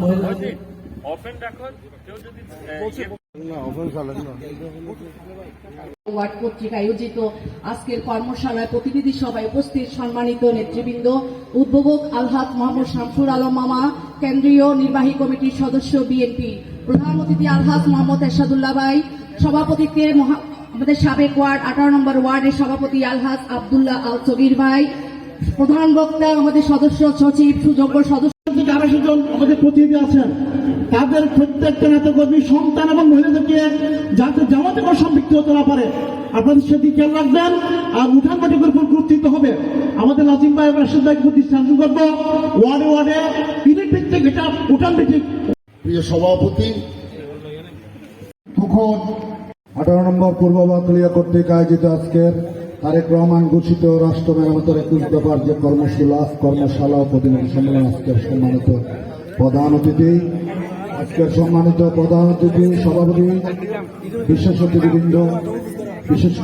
মহিলা ওয়ার্ড কর্তৃক আয়োজিত আজকের কর্মশালায় প্রতিনিধি সভায় উপস্থিত সম্মানিত নেতৃবৃন্দ উদ্বোধক আলহাদ মোহাম্মদ শামসুর আলম মামা কেন্দ্রীয় নির্বাহী কমিটির সদস্য বিএনপি প্রধান অতিথি আলহাজ মোহাম্মদ এরশাদুল্লাহ ভাই সভাপতিত্বে মহা- আমাদের সাবেক ওয়ার্ড আঠারো নম্বর ওয়ার্ডের সভাপতি আলহাজ আবদুল্লাহ আল সবির ভাই প্রধান বক্তা আমাদের সদস্য সচিব সুযোগ্য সদস্য আমাদের প্রতিনিধি আছেন, তাদের প্রত্যেকটা নেতাকর্মী, সন্তান এবং মহিলাদেরকে যাতে জামাতে করে সম্পৃক্ত হতে না পারে, আপনাদের সেদিকে খেয়াল রাখবেন। আর উঠান বাটিকের উপর গুরুত্ব দিতে হবে। আমাদের নাজিম ভাই রাশেদ ভাইকে প্রতি শাসন করব। ওয়ার্ডে ওয়ার্ডে ইউনিট ভিত্তিক এটা উঠান ভিত্তিক প্রিয় সভাপতি তখন আঠারো নম্বর পূর্ব বাকলিয়া কর্তৃক আয়োজিত আজকের তারেক রহমান ঘোষিত রাষ্ট্র মেরামতের একুশ ব্যাপার যে কর্মশালা কর্মশালা ও প্রতিনিধি সম্মেলন আজকের সম্মানিত প্রধান অতিথি, আজকের সম্মানিত প্রধান অতিথি, সভাপতি, বিশেষ অতিথিবৃন্দ, বিশেষ